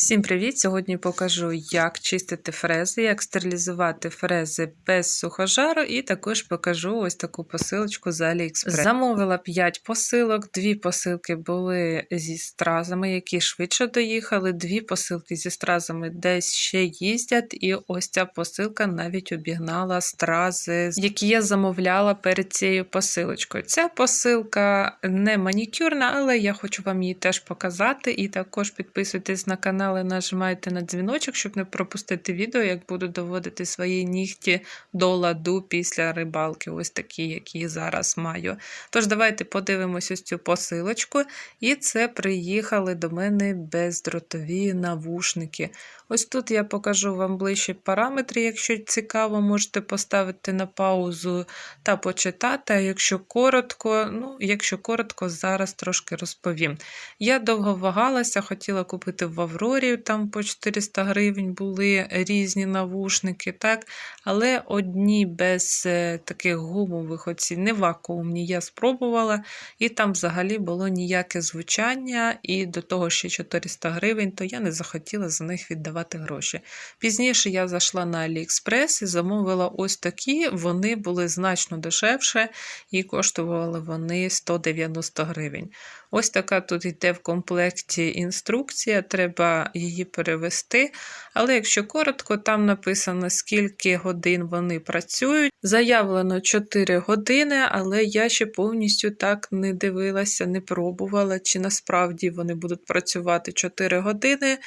Всім привіт! Сьогодні покажу, як чистити фрези, як стерилізувати фрези без сухожару, і також покажу ось таку посилочку з AliExpress. Замовила 5 посилок, дві посилки були зі стразами, які швидше доїхали, дві посилки зі стразами десь ще їздять. І ось ця посилка навіть обігнала стрази, які я замовляла перед цією посилочкою. Ця посилка не манікюрна, але я хочу вам її теж показати. І також підписуйтесь на канал і нажимайте на дзвіночок, щоб не пропустити відео, як буду доводити свої нігті до ладу після рибалки, ось такі, які зараз маю. Тож, давайте подивимося ось цю посилочку. І це приїхали до мене бездротові навушники. Ось тут я покажу вам ближче параметри, якщо цікаво, можете поставити на паузу та почитати. А якщо коротко, ну, якщо коротко, зараз трошки розповім. Я довго вагалася, хотіла купити в Аврорі, там по 400 гривень були різні навушники, так? але одні без е, таких гумових, оці не вакуумні, я спробувала, і там взагалі було ніяке звучання, і до того ще 400 гривень, то я не захотіла за них віддавати гроші. Пізніше я зайшла на AliExpress і замовила ось такі, вони були значно дешевше і коштували вони 190 гривень. Ось така тут йде в комплекті інструкція, треба її перевести. Але якщо коротко, там написано, скільки годин вони працюють. Заявлено 4 години, але я ще повністю так не дивилася, не пробувала, чи насправді вони будуть працювати 4 години.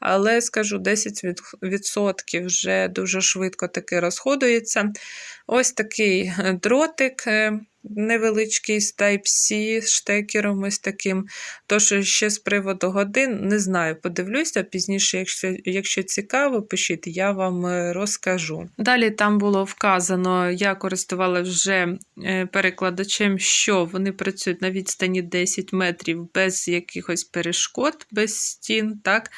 Але скажу, 10% вже дуже швидко таки розходується. Ось такий дротик невеличкий з Type-C штекером ось таким. Тож, ще з приводу годин, не знаю, подивлюся пізніше, якщо якщо цікаво, пишіть, я вам е, розкажу. Далі там було вказано, я користувалася вже е, перекладачем, що вони працюють на відстані 10 метрів без якихось перешкод, без стін. так?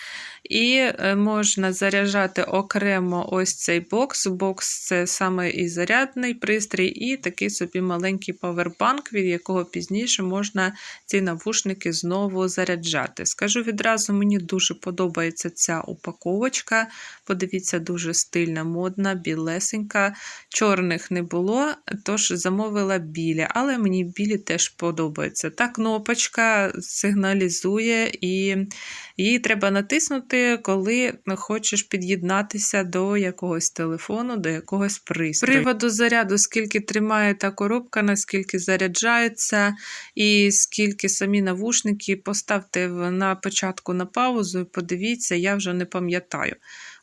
І е, можна заряджати окремо ось цей бокс. Бокс це саме і зарядний пристрій, і такий собі маленький павербанк, від якого пізніше можна ці навушники знову заряджати. Скажу відразу, мені дуже подобається ця упаковочка. Подивіться, дуже стильна, модна, білесенька. Чорних не було, тож замовила білі, але мені білі теж подобаються. Та кнопочка сигналізує, і її треба натиснути, коли хочеш під'єднатися до якогось телефону, до якогось пристрою. Приводу заряду, скільки тримає та коробка, наскільки заряджається, і скільки самі навушники, поставте на початку на паузу і подивіться, я вже не пам'ятаю.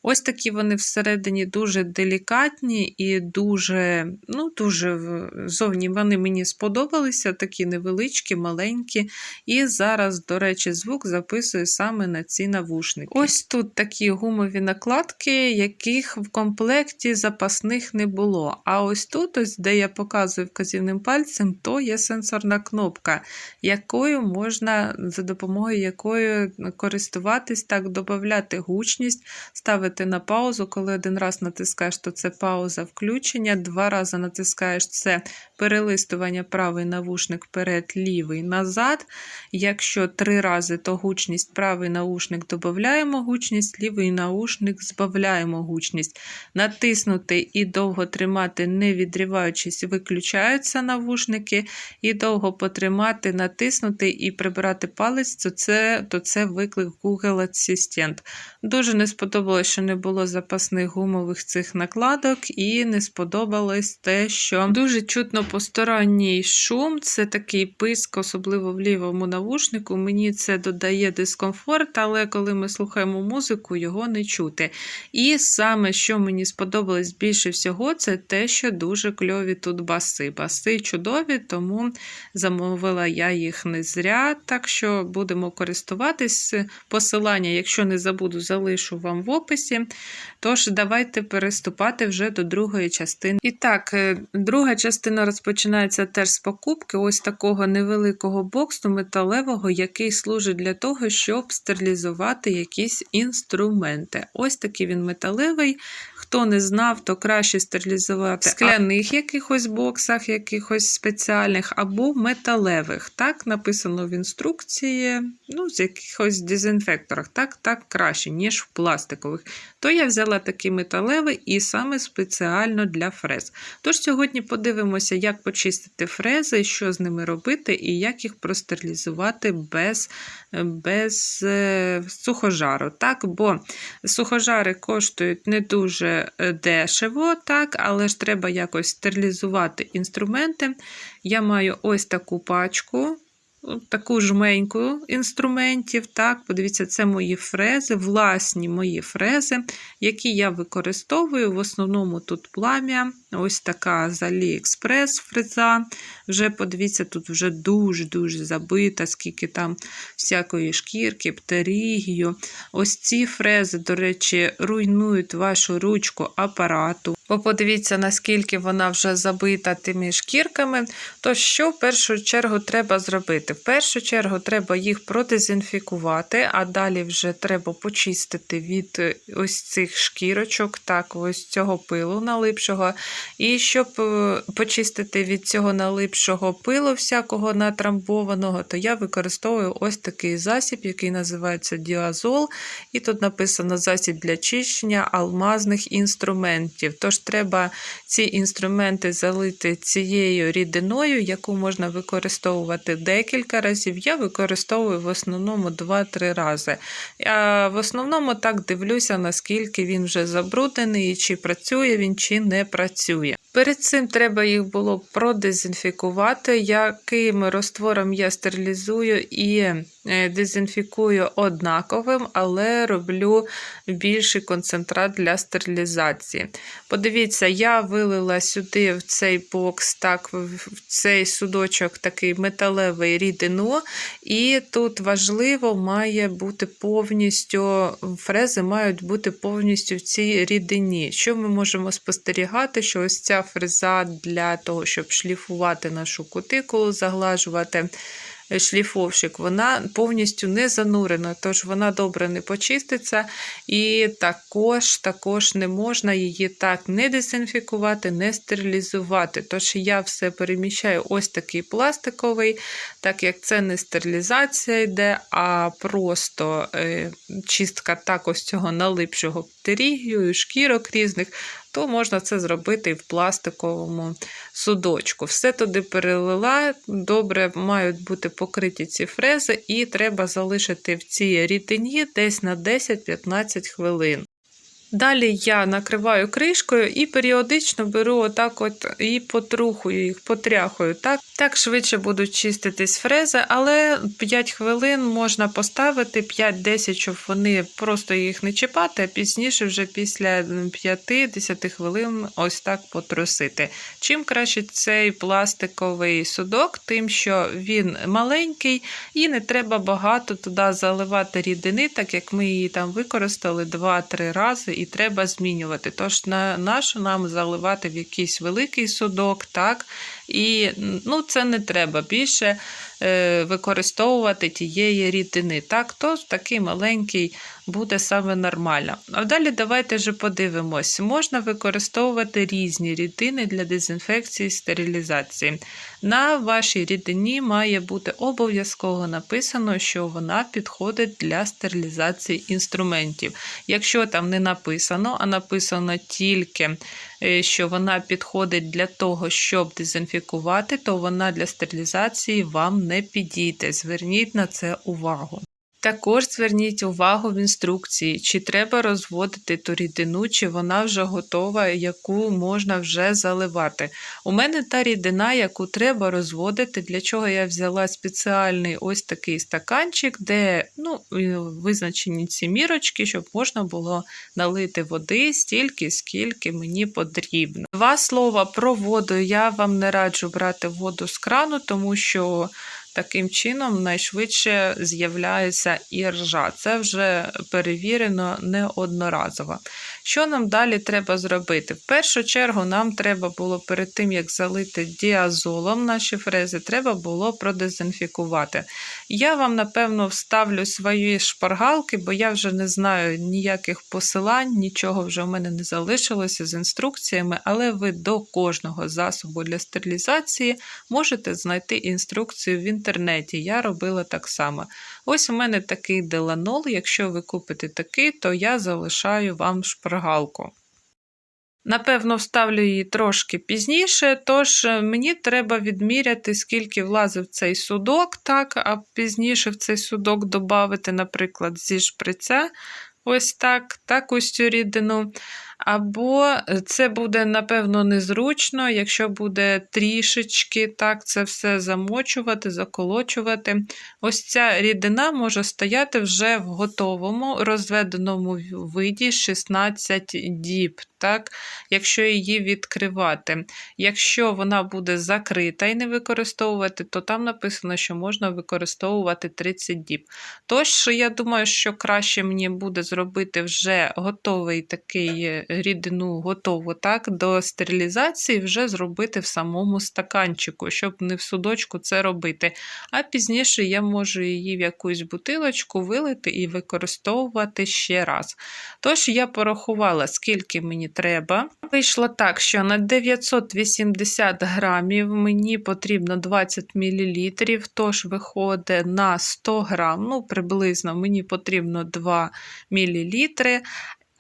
Ось такі вони всередині дуже делікатні і дуже, ну, дуже зовні вони мені сподобалися, такі невеличкі, маленькі. І зараз, до речі, звук записую саме на ці навушники. Ось тут такі гумові накладки, яких в комплекті запасних не було. А ось тут, ось, де я показую вказівним пальцем, то є сенсорна кнопка, якою можна, за допомогою якої користуватись, так, додати гучність, ставити ставити на паузу. Коли один раз натискаєш, то це пауза включення, два рази натискаєш це перелистування правий навушник вперед, лівий назад. Якщо три рази, то гучність правий наушник додаємо гучність, лівий наушник збавляємо гучність. Натиснути і довго тримати, не відриваючись, виключаються навушники, і довго потримати, натиснути і прибирати палець, то це то це виклик Google Assistant. Дуже не сподобалося, що не було запасних гумових цих накладок, і не сподобалось те, що дуже чутно посторонній шум, це такий писк, особливо в лівому навушнику. Мені це додає дискомфорт, але коли ми слухаємо музику, його не чути. І саме, що мені сподобалось більше всього, це те, що дуже кльові тут баси. Баси чудові, тому замовила я їх не зря, так що будемо користуватись. Посилання, якщо не забуду, залишу вам в описі курсі. Тож, давайте переступати вже до другої частини. І так, е, друга частина розпочинається теж з покупки ось такого невеликого боксу металевого, який служить для того, щоб стерилізувати якісь інструменти. Ось такий він металевий. Хто не знав, то краще стерилізувати в скляних якихось боксах, якихось спеціальних, або металевих. Так написано в інструкції, ну, з якихось дезінфекторах. Так, так краще, ніж в пластикових. То я взяла такий металевий і саме спеціально для фрез. Тож сьогодні подивимося, як почистити фрези, що з ними робити, і як їх простерилізувати без без е, сухожару. Так? Бо сухожари коштують не дуже е, дешево, так? але ж треба якось стерилізувати інструменти. Я маю ось таку пачку таку жменьку інструментів. Так, Подивіться, це мої фрези, власні мої фрези, які я використовую. В основному тут плам'я. Ось така з AliExpress фреза. Вже подивіться, тут вже дуже-дуже забита, скільки там всякої шкірки, птерігію. Ось ці фрези, до речі, руйнують вашу ручку апарату. Бо подивіться, наскільки вона вже забита тими шкірками. То що в першу чергу треба зробити? В першу чергу треба їх продезінфікувати, а далі вже треба почистити від е, ось цих шкірочок, так, ось цього пилу налипшого. І щоб е, почистити від цього налипшого пилу, всякого натрамбованого, то я використовую ось такий засіб, який називається діазол. І тут написано засіб для чищення алмазних інструментів. Тож треба ці інструменти залити цією рідиною, яку можна використовувати декілька разів. Я використовую в основному 2-3 рази. А в основному так дивлюся, наскільки він вже забруднений, чи працює він, чи не працює. Перед цим треба їх було продезінфікувати, яким розтвором я стерилізую і дезінфікую однаковим, але роблю більший концентрат для стерилізації. Подивіться, я вилила сюди в цей бокс, так, в цей судочок такий металевий рідину, і тут важливо має бути повністю, фрези мають бути повністю в цій рідині. Що ми можемо спостерігати, що ось ця фреза для того, щоб шліфувати нашу кутикулу, заглажувати шліфовщик, вона повністю не занурена, тож вона добре не почиститься. І також також не можна її так не дезінфікувати, не стерилізувати. Тож я все переміщаю ось такий пластиковий, так як це не стерилізація йде, а просто е, чистка так ось цього налипшого птерігію, шкірок різних то можна це зробити в пластиковому судочку. Все туди перелила, добре мають бути покриті ці фрези, і треба залишити в цій рідині десь на 10-15 хвилин. Далі я накриваю кришкою і періодично беру отак от і потрухую їх, потряхую. Так так швидше будуть чиститись фрези, але 5 хвилин можна поставити 5-10, щоб вони просто їх не чіпати, а пізніше, вже після 5-10 хвилин, ось так потрусити. Чим краще цей пластиковий судок, тим що він маленький і не треба багато туди заливати рідини, так як ми її там використали 2-3 рази і треба змінювати. Тож на нашу нам заливати в якийсь великий судок, так? І ну, це не треба більше е, використовувати тієї рідини. Так, то такий маленький буде саме нормально. А далі давайте вже подивимось: можна використовувати різні рідини для дезінфекції і стерилізації. На вашій рідині має бути обов'язково написано, що вона підходить для стерилізації інструментів. Якщо там не написано, а написано тільки, що вона підходить для того, щоб дезінфікувати, то вона для стерилізації вам не підійде. Зверніть на це увагу. Також зверніть увагу в інструкції, чи треба розводити ту рідину, чи вона вже готова, яку можна вже заливати. У мене та рідина, яку треба розводити, для чого я взяла спеціальний ось такий стаканчик, де ну, визначені ці мірочки, щоб можна було налити води стільки, скільки мені потрібно. Два слова про воду. Я вам не раджу брати воду з крану, тому що таким чином найшвидше з'являється і ржа. Це вже перевірено неодноразово. Що нам далі треба зробити? В першу чергу нам треба було перед тим, як залити діазолом наші фрези, треба було продезінфікувати. Я вам, напевно, вставлю свої шпаргалки, бо я вже не знаю ніяких посилань, нічого вже в мене не залишилося з інструкціями, але ви до кожного засобу для стерилізації можете знайти інструкцію в інтернеті. Я робила так само. Ось у мене такий деланол. Якщо ви купите такий, то я залишаю вам шпаргалку. Напевно, вставлю її трошки пізніше, тож е, мені треба відміряти, скільки влазив цей судок, так, а пізніше в цей судок додати, наприклад, зі шприця, ось так, так ось цю рідину. Або це буде, напевно, незручно, якщо буде трішечки так це все замочувати, заколочувати. Ось ця рідина може стояти вже в готовому розведеному виді 16 діб, так, якщо її відкривати. Якщо вона буде закрита і не використовувати, то там написано, що можна використовувати 30 діб. Тож, я думаю, що краще мені буде зробити вже готовий такий рідину готову так, до стерилізації, вже зробити в самому стаканчику, щоб не в судочку це робити. А пізніше я можу її в якусь бутилочку вилити і використовувати ще раз. Тож, я порахувала, скільки мені треба. Вийшло так, що на 980 грамів мені потрібно 20 мл, тож виходить на 100 грам, ну, приблизно мені потрібно 2 мл.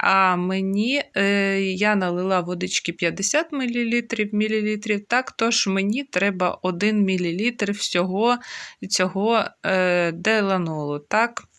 А мені е, я налила водички 50 мл, мл так, тож мені треба 1 мл всього цього е, деланолу. так.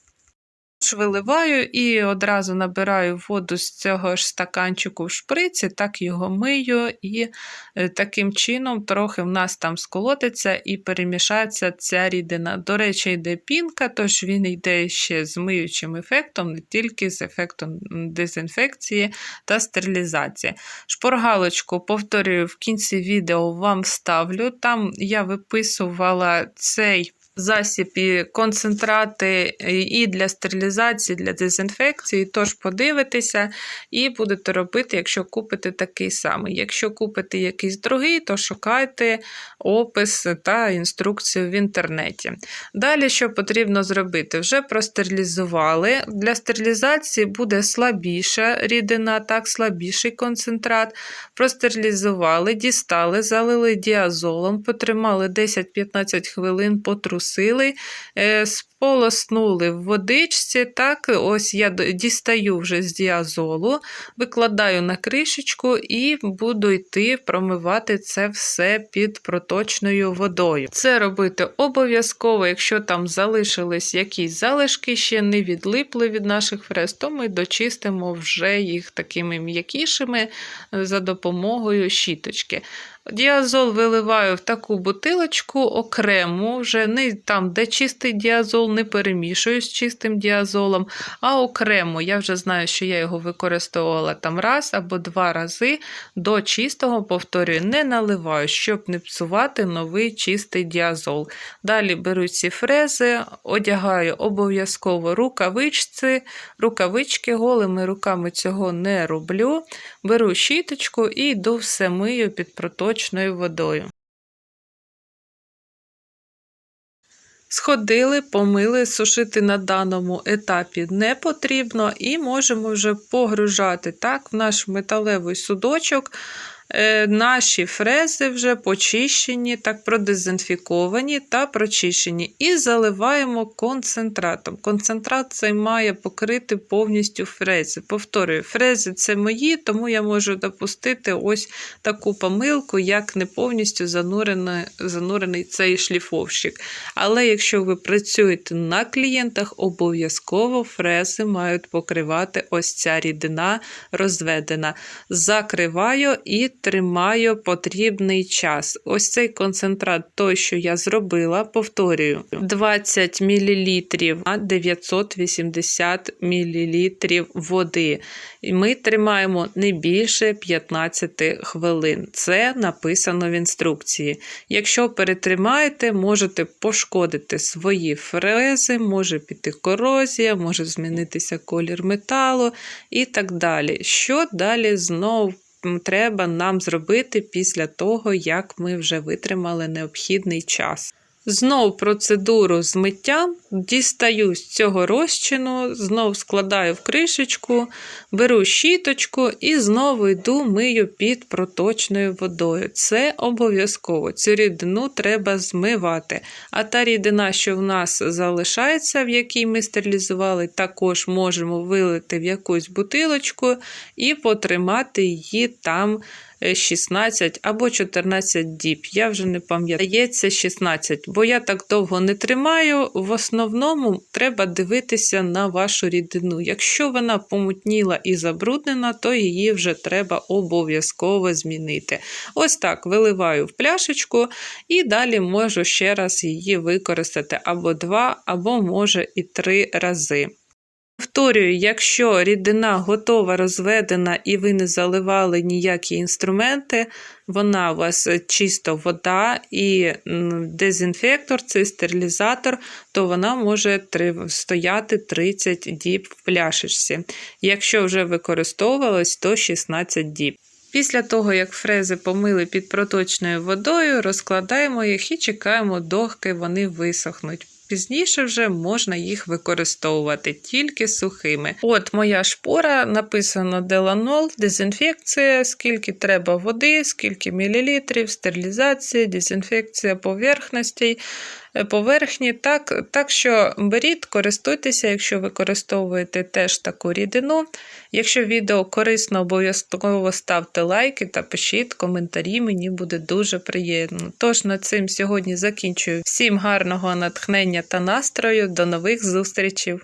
Виливаю і одразу набираю воду з цього ж стаканчику в шприці, так його мию, і е, таким чином трохи в нас там сколотиться і перемішається ця рідина. До речі, йде пінка, тож він йде ще з миючим ефектом, не тільки з ефектом дезінфекції та стерилізації. Шпоргалочку, повторюю, в кінці відео вам ставлю. Там я виписувала цей засіб і концентрати і для стерилізації, для дезінфекції, тож подивитеся і будете робити, якщо купите такий самий. Якщо купите якийсь другий, то шукайте опис та інструкцію в інтернеті. Далі, що потрібно зробити? Вже простерилізували. Для стерилізації буде слабіша рідина, так, слабіший концентрат. Простерилізували, дістали, залили діазолом, потримали 10-15 хвилин, потрусили сили, е, сполоснули в водичці. Так, ось я дістаю вже з діазолу, викладаю на кришечку і буду йти промивати це все під проточною водою. Це робити обов'язково, якщо там залишились якісь залишки, ще не відлипли від наших фрез, то ми дочистимо вже їх такими м'якішими за допомогою щіточки. Діазол виливаю в таку бутилочку окрему, вже не там, де чистий діазол, не перемішую з чистим діазолом, а окремо. Я вже знаю, що я його використовувала там раз або два рази. До чистого, повторюю, не наливаю, щоб не псувати новий чистий діазол. Далі беру ці фрези, одягаю обов'язково рукавичці, рукавички, голими руками цього не роблю. Беру щіточку і йду все мию під проточною водою. Сходили, помили, сушити на даному етапі не потрібно, і можемо вже погружати так в наш металевий судочок. Е, наші фрези вже почищені, так продезінфіковані та прочищені. І заливаємо концентратом. Концентрат цей має покрити повністю фрези. Повторюю, фрези це мої, тому я можу допустити ось таку помилку, як не повністю занурений, занурений цей шліфовщик. Але якщо ви працюєте на клієнтах, обов'язково фрези мають покривати ось ця рідина розведена. Закриваю і тримаю потрібний час. Ось цей концентрат, той, що я зробила, повторюю, 20 мл на 980 мл води. І ми тримаємо не більше 15 хвилин. Це написано в інструкції. Якщо перетримаєте, можете пошкодити свої фрези, може піти корозія, може змінитися колір металу і так далі. Що далі знов м, треба нам зробити після того, як ми вже витримали необхідний час? Знов процедуру змиття дістаю з цього розчину, знов складаю в кришечку, беру щіточку і знову йду мию під проточною водою. Це обов'язково. Цю рідину треба змивати. А та рідина, що в нас залишається, в якій ми стерилізували, також можемо вилити в якусь бутилочку і потримати її там. Е, 16 або 14 діб. Я вже не пам'ятаю. Здається, 16, бо я так довго не тримаю. В основному треба дивитися на вашу рідину. Якщо вона помутніла і забруднена, то її вже треба обов'язково змінити. Ось так виливаю в пляшечку і далі можу ще раз її використати або два, або може і три рази. Повторюю, якщо рідина готова розведена і ви не заливали ніякі інструменти, вона у вас чисто вода і дезінфектор, це стерилізатор, то вона може стояти 30 діб в пляшечці. Якщо вже використовувалась, то 16 діб. Після того, як фрези помили під проточною водою, розкладаємо їх і чекаємо, доки вони висохнуть. Пізніше вже можна їх використовувати тільки сухими. От моя шпора написано деланол, дезінфекція, скільки треба води, скільки мілілітрів, стерилізація, дезінфекція поверхностей, поверхні. Так, так що беріть, користуйтеся, якщо використовуєте теж таку рідину. Якщо відео корисно, обов'язково ставте лайки та пишіть коментарі, мені буде дуже приємно. Тож на цим сьогодні закінчую. Всім гарного натхнення та настрою. До нових зустрічей!